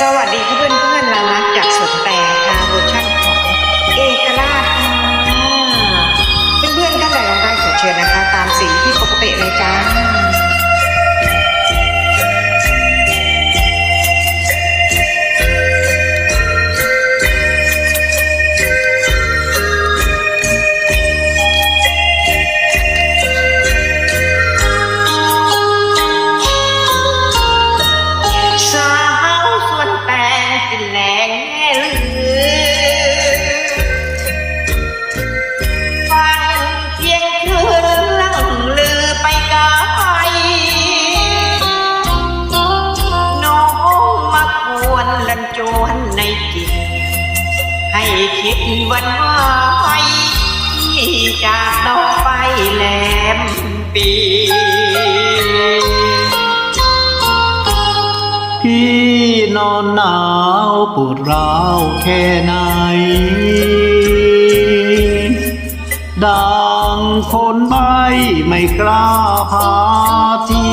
สวัสดีเพื่อน คิดวันไหวจากน้องไปแหลมปีพี่นอนหนาวปวดร้าวแค่ไหน ดังคนใบไม่กล้าพาที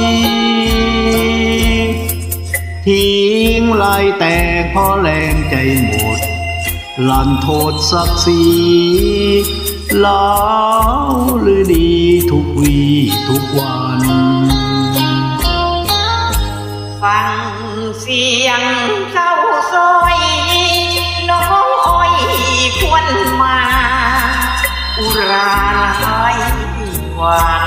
ทิ้งลายแต่พราะแรงใจหมด ลันโทษศักดิ์ศรีแล้วหรือดีทุกวีทุกวัน ฟังเสียงเข้าซอยน้องอ้อยควรมา อุราลายหวาน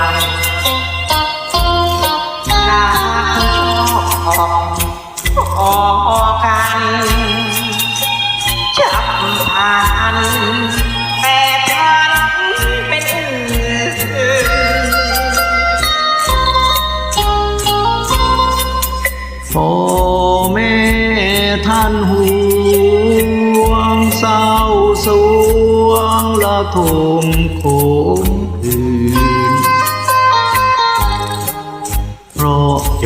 านห่วงเศร้าสวงละทมโคมคืน เพราะโจ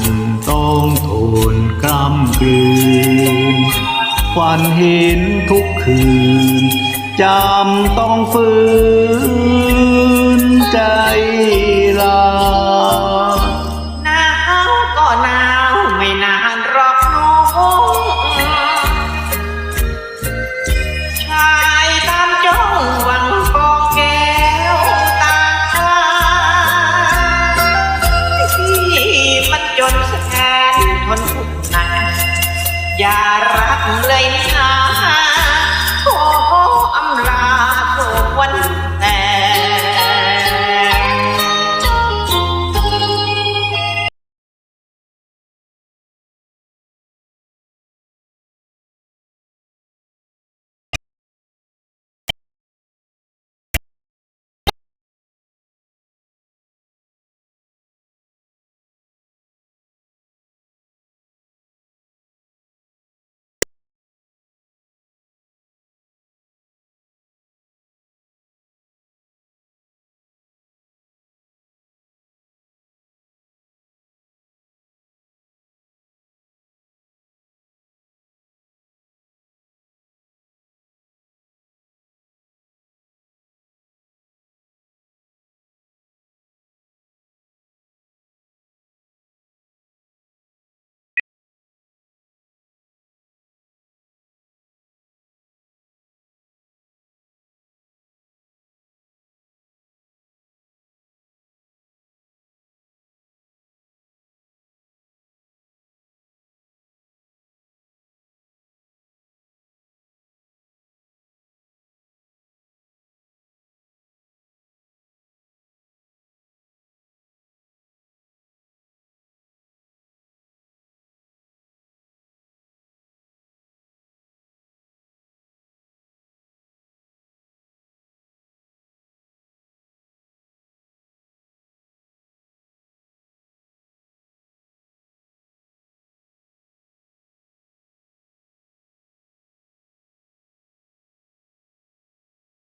รต้องทนกล้ำกลืนฝันเห็นทุกคืนจำต้องฝืนใจลา อย่ารักเลยนะ